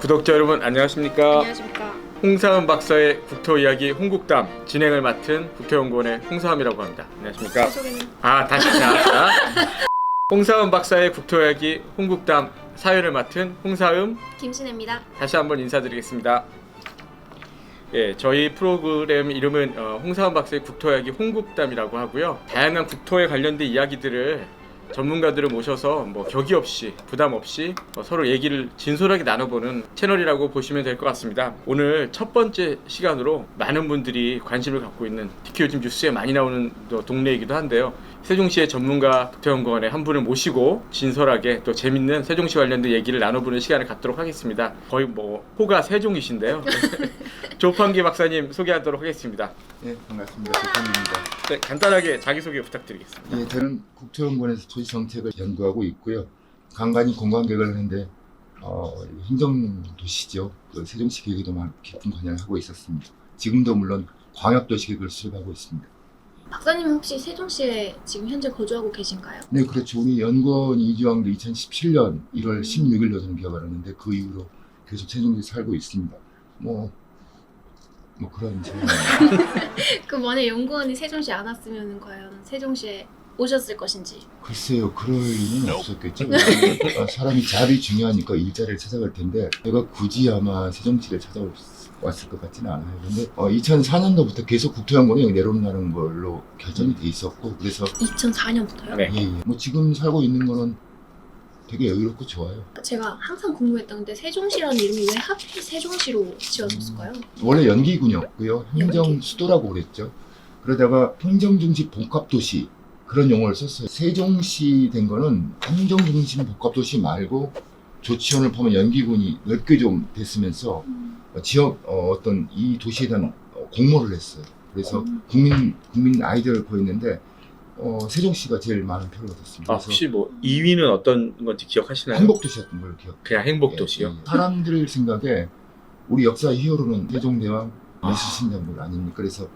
구독자 여러분 안녕하십니까? 안녕하십니까. 홍사은 박사의 국토 이야기 홍국담 진행을 맡은 국토연구원의 홍사음이라고 합니다. 안녕하십니까? 소개는 아 다시 자 홍사음 박사의 국토 이야기 홍국담 사회를 맡은 홍사음 김신혜입니다. 다시 한번 인사드리겠습니다. 예, 저희 프로그램 이름은 어, 홍사원 박사의 국토 이야기 홍국담이라고 하고요. 다양한 국토에 관련된 이야기들을 전문가들을 모셔서 뭐 격의 없이 부담 없이 어, 서로 얘기를 진솔하게 나눠보는 채널이라고 보시면 될 것 같습니다. 오늘 첫 번째 시간으로 많은 분들이 관심을 갖고 있는 특히 요즘 뉴스에 많이 나오는 또 동네이기도 한데요. 세종시의 전문가 국토연구원의 한 분을 모시고 진솔하게 또 재밌는 세종시 관련된 얘기를 나눠보는 시간을 갖도록 하겠습니다. 거의 뭐 호가 세종이신데요. 조판기 박사님 소개하도록 하겠습니다. 네, 반갑습니다. 조판입니다. 네, 간단하게 자기소개 부탁드리겠습니다. 예, 저는 국토연구원에서 도시 정책을 연구하고 있고요. 간간히 공관계획을 하는데 어, 행정도시죠. 그 세종시 계획에도 깊은 관여를 하고 있었습니다. 지금도 물론 광역도시 계획을 수립하고 있습니다. 박사님 혹시 세종시에 지금 현재 거주하고 계신가요? 네, 그렇죠. 우리 연구원 이주왕도 2017년 1월 16일로 저는 기억을 하는데 그 이후로 계속 세종시에 살고 있습니다. 뭐, 뭐 그런 질문. 그 만약 연구원이 세종시 안 왔으면 과연 세종시에 오셨을 것인지. 글쎄요, 그럴 리는 없었겠죠. 어, 사람이 자리 중요하니까 일자리를 찾아갈 텐데, 내가 굳이 아마 세종시를 찾아왔을 것 같지는 않아요. 근데 2004년도부터 계속 국토연구원에 여기 내려오는 걸로 결정이 돼 있었고, 그래서 2004년부터요? 네. 예, 예. 뭐 지금 살고 있는 거는 되게 여유롭고 좋아요. 제가 항상 궁금했던 게 세종시라는 이름이 왜 하필 세종시로 지어졌을까요? 원래 연기군이었고요. 행정. 수도라고 그랬죠. 그러다가 행정중심 복합도시 그런 용어를 썼어요. 세종시 된 거는 행정중심 복합도시 말고 조치원을 포함한 연기군이 넓게 좀 됐으면서 음. 어, 지역 어, 어떤 이 도시에 대한 어, 공모를 했어요. 그래서 음. 국민 국민 아이디어를 보였는데 어, 세종시가 제일 많은 표를 얻었습니다. 아, 그래서 혹시 뭐 2위는 어떤 건지 기억하시나요? 행복도시였던 걸 기억. 그냥 행복도시요. 예, 예. 사람들 생각에 우리 역사 히어로는 세종대왕 매수신장군 아닙니까? 그래서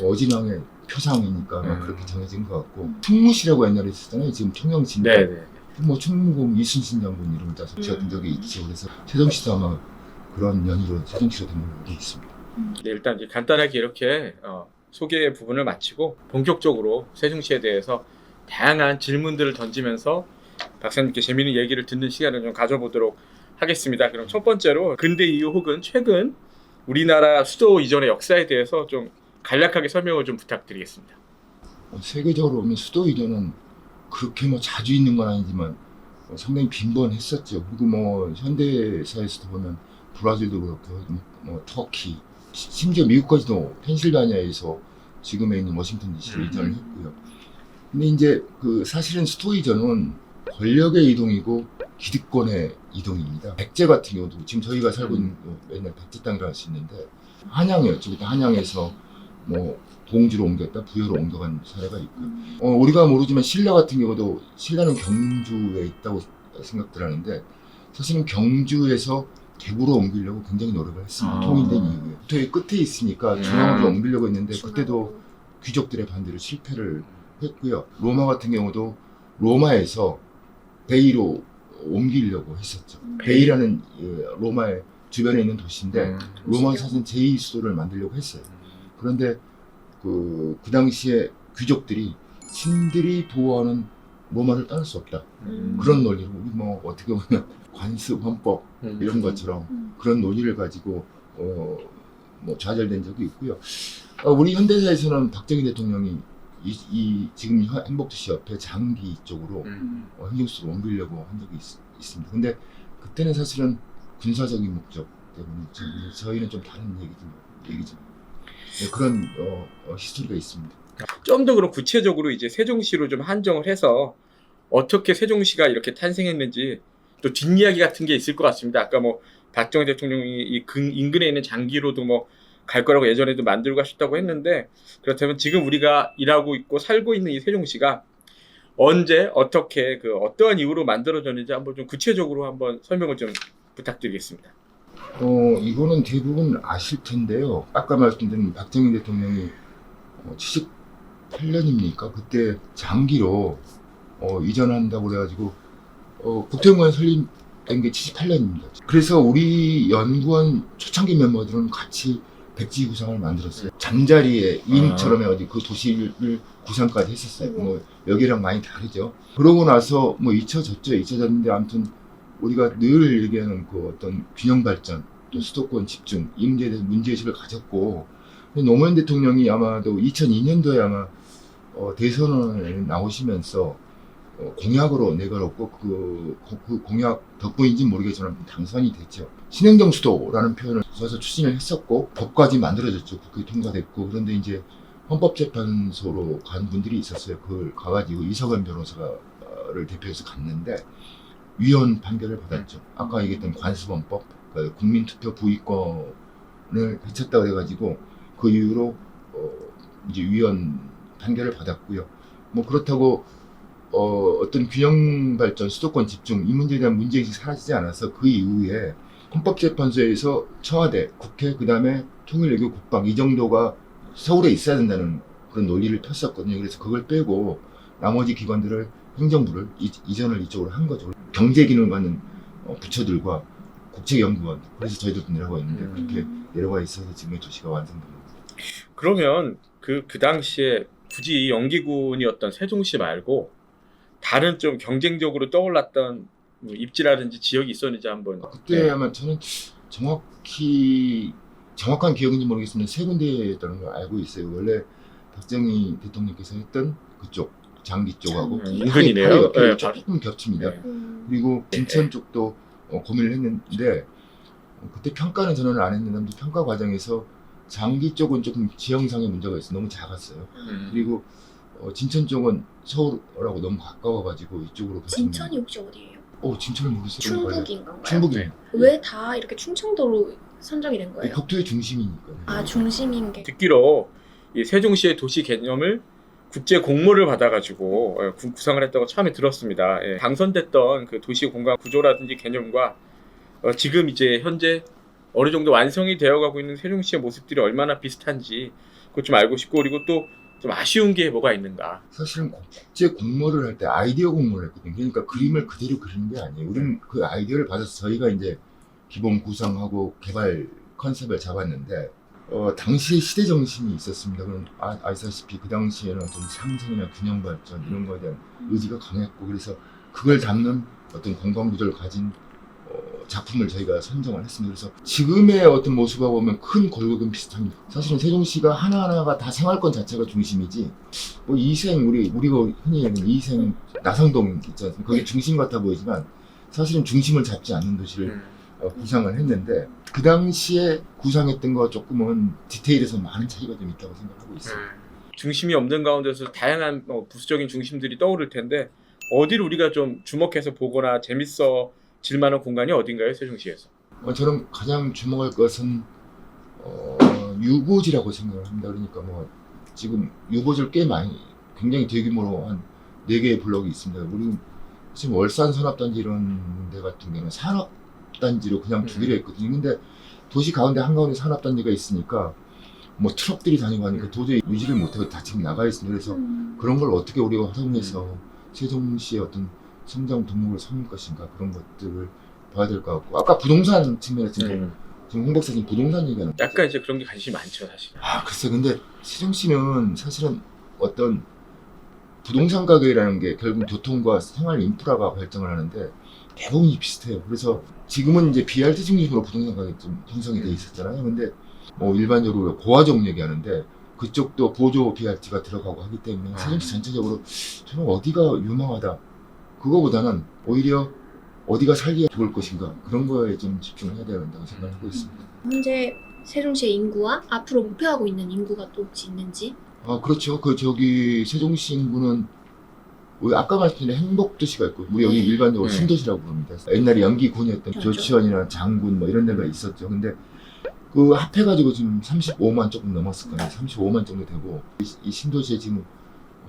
뭐 어진왕의 표상이니까 막 음. 그렇게 정해진 것 같고 음. 충무시라고 옛날에 있었잖아요. 지금 통영시. 네, 네. 뭐 충무공 이순신 장군 이름을 따서 지었던 음. 적이 있죠. 그래서 세종시도 아마 그런 연유로 세종시가 된 걸로 알고 있습니다. 네, 일단 이제 간단하게 이렇게 어, 소개 부분을 마치고 본격적으로 세종시에 대해서 다양한 질문들을 던지면서 박사님께 재미있는 얘기를 듣는 시간을 좀 가져보도록 하겠습니다. 그럼 첫 번째로 근대 이후 혹은 최근 우리나라 수도 이전의 역사에 대해서 좀 간략하게 설명을 좀 부탁드리겠습니다. 어, 세계적으로 보면 수도 이전은 그렇게 뭐 자주 있는 건 아니지만 어, 상당히 빈번했었죠. 그리고 뭐 현대사에서도 보면 브라질도 그렇고 뭐, 뭐 터키 시- 심지어 미국까지도 펜실바니아에서 지금에 있는 워싱턴 DC로 음. 이전을 했고요. 근데 이제 그 사실은 수도 이전은 권력의 이동이고 기득권의 이동입니다. 백제 같은 경우도 지금 저희가 살고 있는 거 맨날 백제 땅이라 할수 있는데 한양이었죠. 그때 한양에서 뭐 동주로 옮겼다 부여로 옮겨간 사례가 있고 음. 어, 우리가 모르지만 신라 같은 경우도 신라는 경주에 있다고 생각들 하는데 사실은 경주에서 대구로 옮기려고 굉장히 노력을 했습니다. 아. 통일된 이후에. 부터의 끝에 있으니까 음. 중앙으로 옮기려고 했는데. 그때도 귀족들의 반대로 실패를 했고요. 로마 같은 경우도 로마에서 베이로 옮기려고 했었죠. 음. 베이라는 예, 로마의 주변에 있는 도시인데 음. 로마 사실 제2 수도를 만들려고 했어요. 그런데 그, 그 당시에 귀족들이 신들이 보호하는 로마를 떠날 수 없다. 음. 그런 논리로 우리 뭐 어떻게 보면 관습 헌법 음. 이런 것처럼 음. 그런 논리를 가지고 어, 뭐 좌절된 적이 있고요. 어, 우리 현대사에서는 박정희 대통령이 이, 이 지금 현- 행복도시 옆에 장기 쪽으로 음. 어, 행정수로 옮기려고 한 적이 있, 습니다 근데 그때는 사실은 군사적인 목적 때문에 저- 저희는 좀 다른 얘기죠. 얘기죠. 네, 그런 어, 어, 히스토리가 있습니다. 좀 더 그럼 구체적으로 이제 세종시로 좀 한정을 해서 어떻게 세종시가 이렇게 탄생했는지 또 뒷이야기 같은 게 있을 것 같습니다. 아까 뭐 박정희 대통령이 이 근, 인근에 있는 장기로도 뭐 갈 거라고 예전에도 만들고 하셨다고 했는데 그렇다면 지금 우리가 일하고 있고 살고 있는 이 세종시가 언제 어떻게 그 어떠한 이유로 만들어졌는지 한번 좀 구체적으로 한번 설명을 좀 부탁드리겠습니다. 어, 이거는 대부분 아실 텐데요. 아까 말씀드린 박정희 대통령이 어, 78년입니까? 그때 장기로 어, 이전한다고 그래가지고 어, 국정원 설립 된 게 78년입니다. 그래서 우리 연구원 초창기 멤버들은 같이 백지 구상을 만들었어요. 잠자리에 인처럼 어디 그 도시를 구상까지 했었어요. 뭐 여기랑 많이 다르죠. 그러고 나서 뭐 잊혀졌죠. 잊혀졌는데 아무튼 우리가 늘 얘기하는 그 어떤 균형 발전, 또 수도권 집중, 대해서 문제의식을 가졌고 노무현 대통령이 아마도 2002년도에 아마 어, 대선에 나오시면서 어, 공약으로 내걸었고 그, 그- 그 공약 덕분인지 모르겠지만 당선이 됐죠. 신행정 수도라는 표현을 써서 추진을 했었고 법까지 만들어졌죠. 국회 통과됐고 그런데 이제 헌법재판소로 간 분들이 있었어요. 그걸 가가지고 이석원 변호사를 대표해서 갔는데 위헌 판결을 받았죠. 아까 얘기했던 관수범법, 그 국민투표 부의권을 해쳤다고 해가지고 그 이후로 어, 이제 위헌 판결을 받았고요. 뭐 그렇다고 어, 어떤 균형 발전, 수도권 집중 이 문제에 대한 문제의식이 사라지지 않아서 그 이후에 헌법재판소에서 청와대, 국회, 그 다음에 통일외교 국방 이 정도가 서울에 있어야 된다는 그런 논리를 폈었거든요. 그래서 그걸 빼고 나머지 기관들을 행정부를 이, 이전을 이쪽으로 한 거죠. 경제 기능을 갖는 어, 부처들과 국책연구원 그래서 저희도 내려가 있는데 음. 그렇게 내려가 있어서 지금 의 도시가 완성됩니다. 그러면 그, 그 당시에 굳이 연기군이었던 세종시 말고 다른 좀 경쟁적으로 떠올랐던 뭐 입지라든지 지역이 있었는지 한번 그때 네. 아마 저는 정확히 정확한 기억인지 모르겠습니다. 세 군데였다는 걸 알고 있어요. 원래 박정희 대통령께서 했던 그쪽 장기 쪽하고 음. 인근이네요. 바로 옆에 네, 조금 겹칩니다. 네. 음. 그리고 진천 쪽도 어, 고민을 했는데 어, 그때 평가는 저는 안 했는데 평가 과정에서 장기 쪽은 조금 지형상의 문제가 있어 요 너무 작았어요. 음. 그리고 어, 진천 쪽은 서울하고 너무 가까워가지고 이쪽으로 가시는 진천이 혹시 어디예요? 어 진천을 모르겠어요. 충북인가요? 충북이에요. 왜 다 이렇게 충청도로 선정이 된 거예요? 국토의 중심이니까요. 아 중심인 게. 듣기로 이 세종시의 도시 개념을 국제 공모를 받아가지고 예, 구- 구상을 했다고 처음에 들었습니다. 예, 당선됐던 그 도시 공간 구조라든지 개념과 어, 지금 이제 현재 어느 정도 완성이 되어가고 있는 세종시의 모습들이 얼마나 비슷한지 그것 좀 알고 싶고 그리고 또 좀 아쉬운 게 뭐가 있는가. 사실은 국제 공모를 할 때 아이디어 공모를 했거든요. 그러니까 그림을 그대로 그리는 게 아니에요. 우리는 그 아이디어를 받아서 저희가 이제 기본 구상하고 개발 컨셉을 잡았는데 어, 당시의 시대 정신이 있었습니다. 그럼 아, 아시다시피 그 당시에는 어떤 상생이나 균형 발전 이런 거에 대한 의지가 강했고 그래서 그걸 담는 어떤 공간 구조를 가진 어, 작품을 저희가 선정을 했습니다. 그래서 지금의 어떤 모습하고 보면 큰 골격은 비슷합니다. 사실은 세종시가 하나하나가 다 생활권 자체가 중심이지 뭐 이생 우리 우리가 흔히 얘기하는 이생 나성동 있지 않습니까? 그게 중심 같아 보이지만 사실은 중심을 잡지 않는 도시를 어, 구상을 했는데 그 당시에 구상했던 거 조금은 디테일에서 많은 차이가 좀 있다고 생각하고 있어요. 중심이 없는 가운데서 다양한 어, 부수적인 중심들이 떠오를 텐데 어디를 우리가 좀 주목해서 보거나 재밌어 질 만한 공간이 어딘가요 세종시에서? 어, 저는 가장 주목할 것은 어, 유보지라고 생각을 합니다. 그러니까 뭐 지금 유보지를 꽤 많이 굉장히 대규모로 한 네 개의 블록이 있습니다. 우리 지금 월산 산업단지 이런 데 같은 경우는 산업단지로 그냥 두기로 했거든요. 근데 도시 가운데 한가운데 산업단지가 있으니까 뭐 트럭들이 다니고 하니까 도저히 유지를 못하고 다 지금 나가 있습니다. 그래서 음. 그런 걸 어떻게 우리가 활용해서 세종시의 어떤 성장 동력을 삼을 것인가 그런 것들을 봐야 될 것 같고 아까 부동산 측면에서 지금, 음. 지금 홍 박사님 부동산 얘기하는 거죠? 약간 이제 그런 게 관심이 많죠 사실. 아 글쎄 근데 세종시는 사실은 어떤 부동산 가격이라는 게 결국 교통과 생활 인프라가 결정을 하는데 대부분이 비슷해요 그래서 지금은 이제 BRT 중심으로 부동산 가격이 좀 형성이 돼 있었잖아요 근데 뭐 일반적으로 고화정 얘기하는데 그쪽도 보조 BRT가 들어가고 하기 때문에 아. 세종시 전체적으로 저는 어디가 유망하다 그거보다는 오히려 어디가 살기가 좋을 것인가 그런 거에 좀 집중을 해야 된다고 생각하고 있습니다. 현재 세종시의 인구와 앞으로 목표하고 있는 인구가 또 혹시 있는지? 아 그렇죠. 그 저기 세종시 인구는 우리 아까 말씀드린 행복도시가 있고 우리 여기 네. 일반적으로 네. 신도시라고 부릅니다. 옛날에 연기군이었던 그렇죠. 조치원이나 장군 뭐 이런 데가 있었죠. 근데 그 합해가지고 지금 35만 조금 넘었을 거예요. 35만 정도 되고 이, 이 신도시에 지금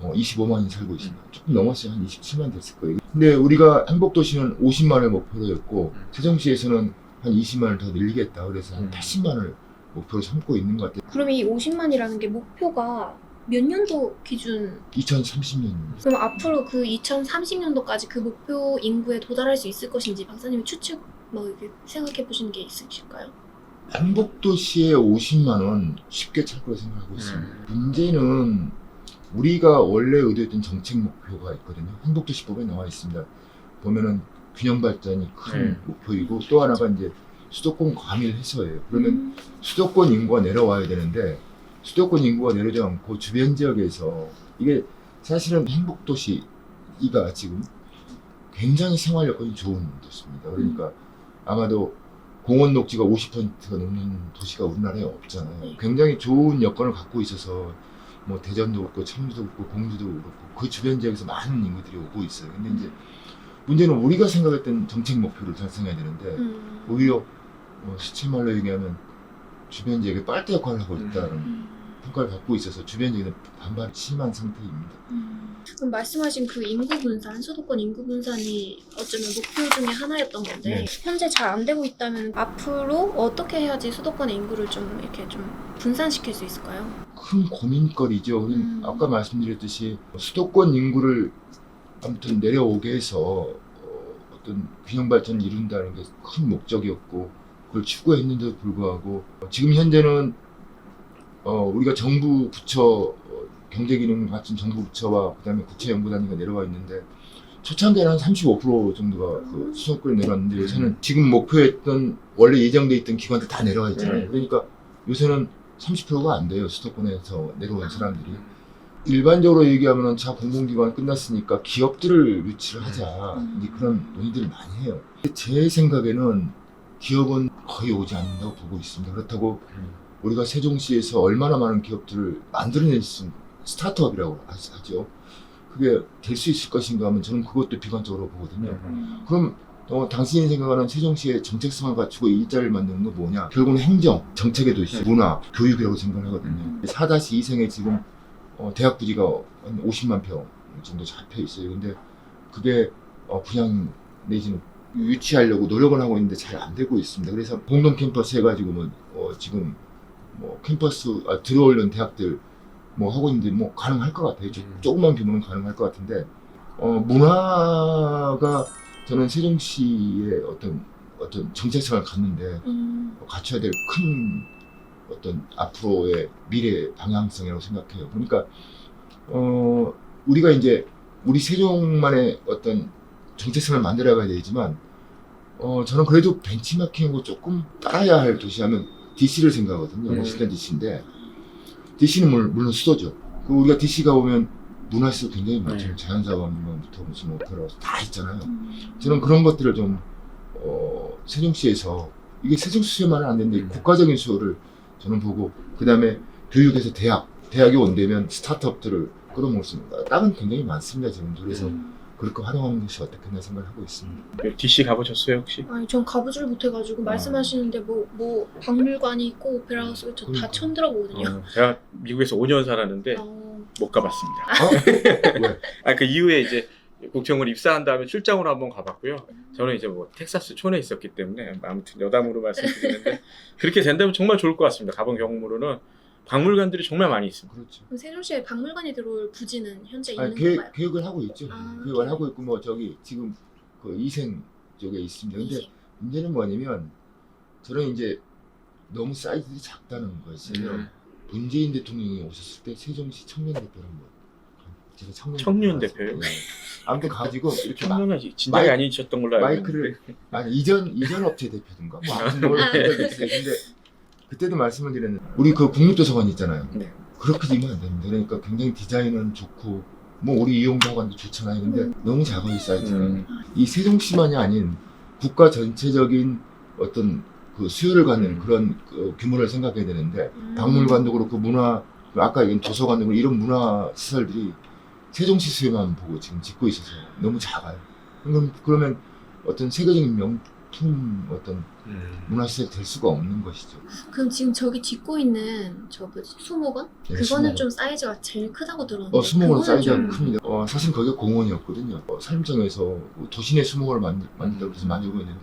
어, 25만이 살고 있습니다. 조금 넘었어요. 한 27만 됐을 거예요. 근데 우리가 행복도시는 50만을 목표로 했고 음. 세종시에서는 한 20만을 더 늘리겠다. 그래서 한 음. 80만을 목표로 삼고 있는 것 같아요. 그럼 이 50만이라는 게 목표가 몇 년도 기준 2030년입니다. 그럼 앞으로 그 2030년도까지 그 목표 인구에 도달할 수 있을 것인지 박사님이 추측 뭐 이렇게 생각해 보시는 게 있으실까요? 행복도시에 50만 원 쉽게 찰 거라 생각하고 있습니다. 음. 문제는 우리가 원래 의도했던 정책 목표가 있거든요. 행복도시법에 나와 있습니다. 보면은 균형 발전이 큰 네. 목표이고 또 하나가 이제 수도권 과밀 해소예요. 그러면 음, 수도권 인구가 내려와야 되는데 수도권 인구가 내려오지 않고 주변 지역에서 이게 사실은 행복도시가 지금 굉장히 생활 여건이 좋은 도시입니다. 그러니까 아마도 공원 녹지가 50%가 넘는 도시가 우리나라에 없잖아요. 네. 굉장히 좋은 여건을 갖고 있어서 뭐 대전도 그렇고 청주도 그렇고 공주도 그렇고 그 주변 지역에서 많은 인구들이 오고 있어요. 근데 이제 문제는 우리가 생각했던 정책 목표를 달성해야 되는데 음, 오히려 뭐 수치말로 얘기하면 주변 지역에 빨대 역할을 하고 있다는 음, 평가를 받고 있어서 주변 지역에는 반발이 심한 상태입니다. 음. 그럼 말씀하신 그 인구 분산, 수도권 인구 분산이 어쩌면 목표 중에 하나였던 건데 네. 현재 잘 안 되고 있다면 앞으로 어떻게 해야지 수도권의 인구를 좀 이렇게 좀 분산시킬 수 있을까요? 큰 고민거리죠. 음. 아까 말씀드렸듯이 수도권 인구를 아무튼 내려오게 해서 어, 어떤 균형 발전을 이룬다는 게 큰 목적이었고 그걸 추구했는데도 불구하고 어, 지금 현재는 어, 우리가 정부 부처 어, 경제기능 갖춘 정부 부처와 그다음에 국채연구단위가 내려와 있는데 초창기에는 한 35% 정도가 그 수도권에 내려왔는데 요새는 지금 목표했던 원래 예정돼 있던 기관들 다 내려와 있잖아요. 네. 그러니까 요새는 30%가 안 돼요. 수도권에서 내려온 사람들이. 일반적으로 얘기하면 자 공공기관 끝났으니까 기업들을 유치를 하자 음. 그런 논의들을 많이 해요. 제 생각에는 기업은 거의 오지 않는다고 보고 있습니다. 그렇다고 음. 우리가 세종시에서 얼마나 많은 기업들을 만들어낼 수 있는 스타트업이라고 하- 하죠. 그게 될 수 있을 것인가 하면 저는 그것도 비관적으로 보거든요. 음. 그럼 어, 당신이 생각하는 세종시의 정책성을 갖추고 일자리를 만드는 건 뭐냐? 결국은 행정, 정책의 도시, 네. 문화, 교육이라고 생각을 하거든요. 음. 4-2생에 지금 어, 대학 부지가 한 50만 평 정도 잡혀 있어요. 근데 그게 어, 분양 내지는 유치하려고 노력을 하고 있는데 잘 안 되고 있습니다. 그래서 공동 캠퍼스 해가지고 뭐 어, 지금 뭐 캠퍼스 아, 들어오려는 대학들 뭐 하고 있는데 뭐 가능할 것 같아요. 조- 음. 조금만 규모는 가능할 것 같은데 어, 문화가 저는 세종시의 어떤 어떤 정체성을 갖는데 음, 갖춰야 될 큰 어떤 앞으로의 미래 방향성이라고 생각해요. 그러니까 어 우리가 이제 우리 세종만의 어떤 정체성을 만들어가야 되지만 어 저는 그래도 벤치마킹하고 조금 따라야 할 도시하면 DC를 생각하거든요. 음. 워싱턴 DC인데 DC는 물론, 수도죠. 그 우리가 DC 가보면 문화시설 굉장히 많죠. 네. 자연사관부터 무슨 오페라 다 있잖아요. 음. 저는 그런 것들을 좀 어, 세종시에서 이게 세종시 수요만은 안 되는데 음. 국가적인 수요를 저는 보고 그 다음에 교육에서 대학 대학이 온다면 스타트업들을 끌어모을 수 있는 거 땅은 굉장히 많습니다 지금 그래서 음. 그렇게 활용하는 것이 어떻겠나 생각을 하고 있습니다. DC 가보셨어요 혹시? 아니 전 가보질 못해가지고 말씀하시는데 뭐 뭐 박물관이 있고 오페라 하우스 저다 그러니까. 처음 들어보거든요. 어, 제가 미국에서 5년 살았는데 어, 못 가봤습니다. 어? 왜? 아 그 이후에 이제 국정을 입사한 다음에 출장으로 한번 가봤고요. 저는 이제 뭐 텍사스 촌에 있었기 때문에 아무튼 여담으로 말씀드리는데 그렇게 된다면 정말 좋을 것 같습니다. 가본 경험으로는 박물관들이 정말 많이 있습니다. 그렇죠. 그럼 세종시에 박물관이 들어올 부지는 현재 아니, 있는 계획, 건가요? 계획을 하고 있죠. 아, 계획을 계획. 하고 있고 뭐 저기 지금 그 이생 쪽에 있습니다. 근데 이제. 문제는 뭐냐면 저는 이제 너무 사이즈들이 작다는 것이에요. 음. 문재인 대통령이 오셨을 때 세종시 청년 대표를 한번 제가 청년, 청년 대표 대표요? 예. 아무튼 가지고 이렇게 막 청년은 진작에 마이- 아니셨던 걸로 알고 마이크를 있는데 아니 이전 이전 업체 대표든가 뭐 아무튼 뭘 적이 있어요. 근데 그때도 말씀을 드렸는데 우리 그 국립도서관 있잖아요. 네. 그렇게 되면 안 됩니다. 그러니까 굉장히 디자인은 좋고 뭐 우리 이용도관도 좋잖아요. 근데 음. 너무 작아요 사이즈가. 음. 이 세종시만이 아닌 국가 전체적인 어떤 그 수요를 갖는 음. 그런 그 규모를 생각해야 되는데 음. 박물관도 그렇고 문화 아까 얘기한 도서관도 그렇고 이런 문화 시설들이 세종시 수요만 보고 지금 짓고 있어서 너무 작아요. 그럼 그러면 어떤 세계적인 명품 어떤 음. 문화 시설 될 수가 없는 것이죠. 그럼 지금 저기 짓고 있는 저 뭐지 수목원? 네, 그거는 수목원. 좀 사이즈가 제일 크다고 들었는데. 어, 수목원 사이즈가 좀- 큽니다. 어, 사실 거기가 공원이었거든요. 어, 삶정에서 뭐 도시 내 수목원을 만들, 만들다고 해서 만들고 있는데,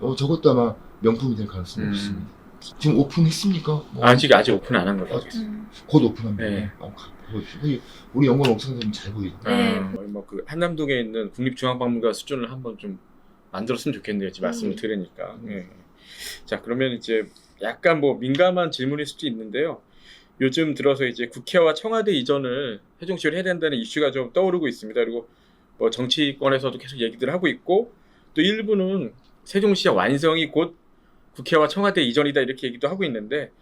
어, 저것도 아마 명품이 될 가능성이 음. 없습니다. 지금 오픈했습니까? 뭐, 아직 아직 오픈 안 한 걸로 알고 있어요. 음. 곧 오픈합니다. 네. 어, 우리 연구원 옥상에서 잘 보이죠. 네. 뭐그 한남동에 있는 국립중앙박물관 수준을 한번 좀 만들었으면 좋겠네요. 지금 말씀을 음. 들으니까. 예. 자 그러면 이제 약간 뭐 민감한 질문일 수도 있는데요. 요즘 들어서 이제 국회와 청와대 이전을 세종시를 해야 된다는 이슈가 좀 떠오르고 있습니다. 그리고 뭐 정치권에서도 계속 얘기들 하고 있고 또 일부는 세종시의 완성이 곧 국회와 청와대 이전이다 이렇게 얘기도 하고 있는데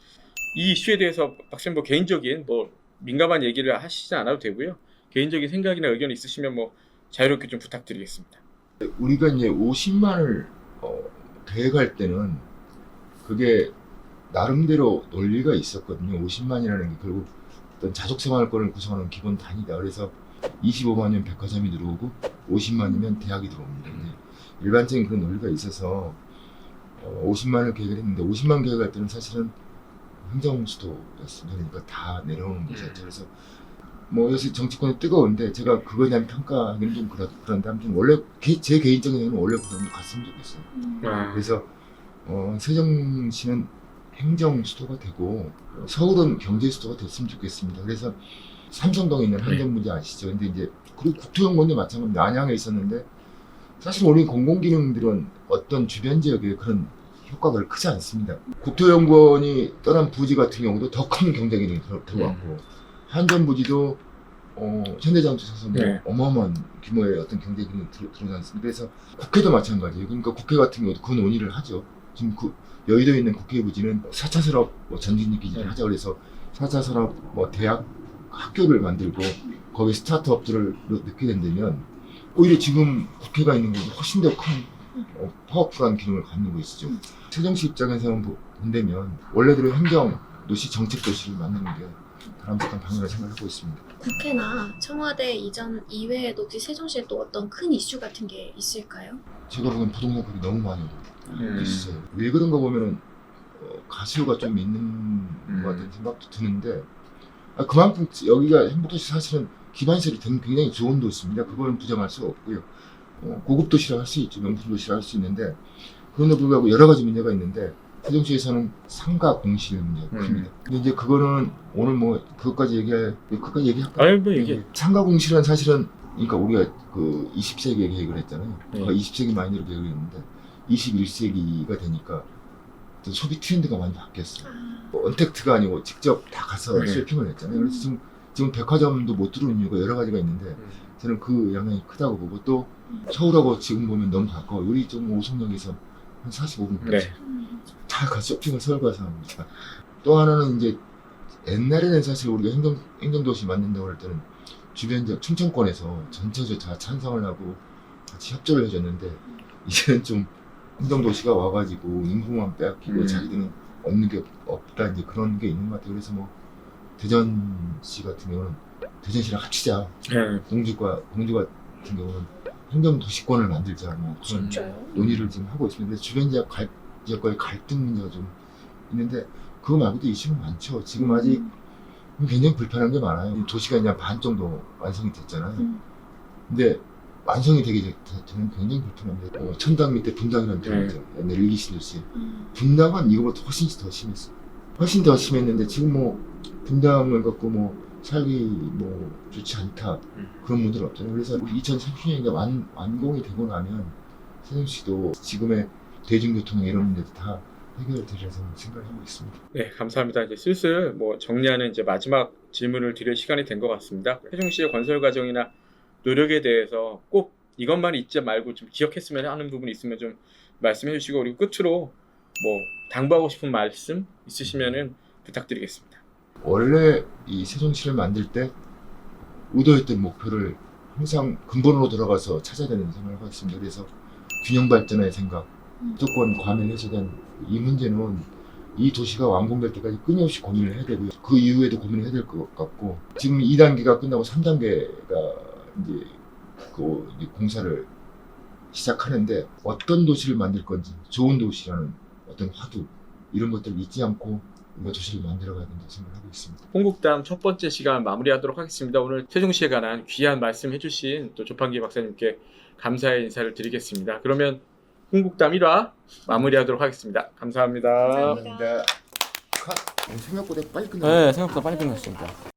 이 이슈에 대해서 박사님 뭐 개인적인 뭐 민감한 얘기를 하시지 않아도 되고요. 개인적인 생각이나 의견 있으시면 뭐 자유롭게 좀 부탁드리겠습니다. 우리가 이제 50만을 어, 계획할 때는 그게 나름대로 논리가 있었거든요. 50만이라는 게 결국 어떤 자족 생활권을 구성하는 기본 단위다. 그래서 25만이면 백화점이 들어오고 50만이면 대학이 들어옵니다. 일반적인 그런 논리가 있어서 어, 50만을 계획을 했는데 50만 계획할 때는 사실은 행정수도였습니다. 그러니까 다 내려오는 곳이었죠. 그래서 뭐 요새 정치권이 뜨거운데 제가 그거에 대한 평가하기는 좀 그렇, 그런데 아무튼 원래 개- 제 개인적인 의견은 원래 보다는 갔으면 좋겠어요. 음. 그래서 어, 세종시는 행정 수도가 되고 어, 서울은 경제 수도가 됐으면 좋겠습니다. 그래서 삼성동에 있는 한전문제 아시죠? 근데 이제 그리고 국토연구원도 마찬가지로 안양에 있었는데 사실 우리 공공기능들은 어떤 주변 지역에 그런 효과가 크지 않습니다. 국토연구원이 떠난 부지 같은 경우도 더큰 들어- 들어왔고 한전 부지도 어, 현대자동차에서 뭐 네. 어마어마한 규모의 어떤 들어, 들어오지 않습니까? 그래서 국회도 마찬가지예요. 그러니까 국회 같은 경우도 그 논의를 하죠. 지금 그 여의도에 있는 국회 부지는 4차 산업 뭐 전진입 기지를 네. 하자 그래서 4차 산업 뭐 대학 학교를 만들고 거기 스타트업들을 넣게 된다면 오히려 지금 국회가 있는 곳이 훨씬 더큰 어, 파워풀한 기능을 갖는 곳이죠. 세종시 입장에서는 보- 본다면 원래대로 행정 도시 정책 도시를 만드는 게 바람직한 방향을 생각하고 있습니다. 국회나 청와대 이전 이외에도 혹시 세종시에 또 어떤 큰 이슈 같은 게 있을까요? 제가 보기엔 부동산 값이 너무 많이 음. 있어요. 왜 그런가 보면은 어, 가시효가 좀 있는 음. 것 같은 생각도 드는데 아, 그만큼 여기가 행복도시 사실은 기반시설이 된 굉장히 좋은 도시입니다. 그거는 부정할 수가 없고요. 어, 고급 도시라 할 수 있죠. 명품 도시라 할 수 있는데 그런데 불구하고 여러 가지 문제가 있는데 세종시에서는 상가 공실 문제가 음. 큽니다. 근데 이제 그거는 오늘 뭐 그것까지 얘기할 그것까지 얘기할까요? 아니 뭐 이게 상가 공실은 사실은 그러니까 우리가 그 20세기에 계획을 했잖아요. 네. 그 20세기 마인드로 계획을 했는데 21세기가 되니까 소비 트렌드가 많이 바뀌었어요. 아, 뭐 언택트가 아니고 직접 다 가서 네. 쇼핑을 했잖아요. 그래서 지금 지금 백화점도 못 들어오는 이유가 여러 가지가 있는데 저는 그 영향이 크다고 보고 또 서울하고 지금 보면 너무 가까워. 우리 좀 오송역에서 한 45분 네. 음. 다 가서 쇼핑을 서울 가서 합니다. 또 하나는 이제 옛날에는 사실 우리가 행정, 행정도시 만든다고 할 때는 주변 지역 충청권에서 전체적으로 다 찬성을 하고 같이 협조를 해줬는데 이제는 좀 행정도시가 와가지고 인구만 빼앗기고 음. 자기들은 없는 게 없다 이제 그런 게 있는 것 같아요. 그래서 뭐 대전시 같은 경우는 대전시랑 합치자 네. 공주과 공주 같은 경우는 행정 도시권을 만들자 뭐 그런 진짜요? 논의를 지금 하고 있습니다. 주변 지역 갈, 지역과의 갈등 문제가 좀 있는데 그거 말고도 이슈는 많죠. 지금 아직 음. 굉장히 불편한 게 많아요. 도시가 이제 반 정도 완성이 됐잖아요. 음. 근데 완성이 되게 되- 되면 굉장히 불편한데 어, 천당 밑에 분당이라는 네. 표현이죠. 옛날 일기 신도시 음. 분당은 이거보다 훨씬 더 심했어. 훨씬 더 심했는데 지금 뭐 분당을 갖고 뭐 살기 뭐 좋지 않다 음. 그런 문제는 없잖아요. 그래서 2030년에 완, 완공이 되고 나면 세종시도 지금의 대중교통 이런 문제도 다 해결되리라서 생각을 하고 있습니다. 네, 감사합니다. 이제 슬슬 뭐 정리하는 이제 마지막 질문을 드릴 시간이 된 것 같습니다. 세종시의 건설 과정이나 노력에 대해서 꼭 이것만 잊지 말고 좀 기억했으면 하는 부분이 있으면 좀 말씀해 주시고 그리고 끝으로 뭐 당부하고 싶은 말씀 있으시면은 부탁드리겠습니다. 원래 이 세종시를 만들 때 의도했던 목표를 항상 근본으로 들어가서 찾아야 되는 생각을 하고 있습니다. 그래서 균형 발전의 생각, 음. 무조건 과밀 해소된 이 문제는 이 도시가 완공될 때까지 끊임없이 고민을 해야 되고요. 그 이후에도 고민을 해야 될 것 같고 지금 2단계가 끝나고 3단계가 이제 그 이제 공사를 시작하는데 어떤 도시를 만들 건지 좋은 도시라는 어떤 화두 이런 것들을 잊지 않고 우리가 도시를 만들어가야 된다고 생각하고 있습니다. 홍국담 첫 번째 시간 마무리하도록 하겠습니다. 오늘 세종시에 관한 귀한 말씀 해주신 또 조판기 박사님께 감사의 인사를 드리겠습니다. 그러면 홍국담 1화 마무리하도록 하겠습니다. 감사합니다. 감사합니다. 컷. 생각보다 빨리 끝났네요. 생각보다 빨리 끝났습니다.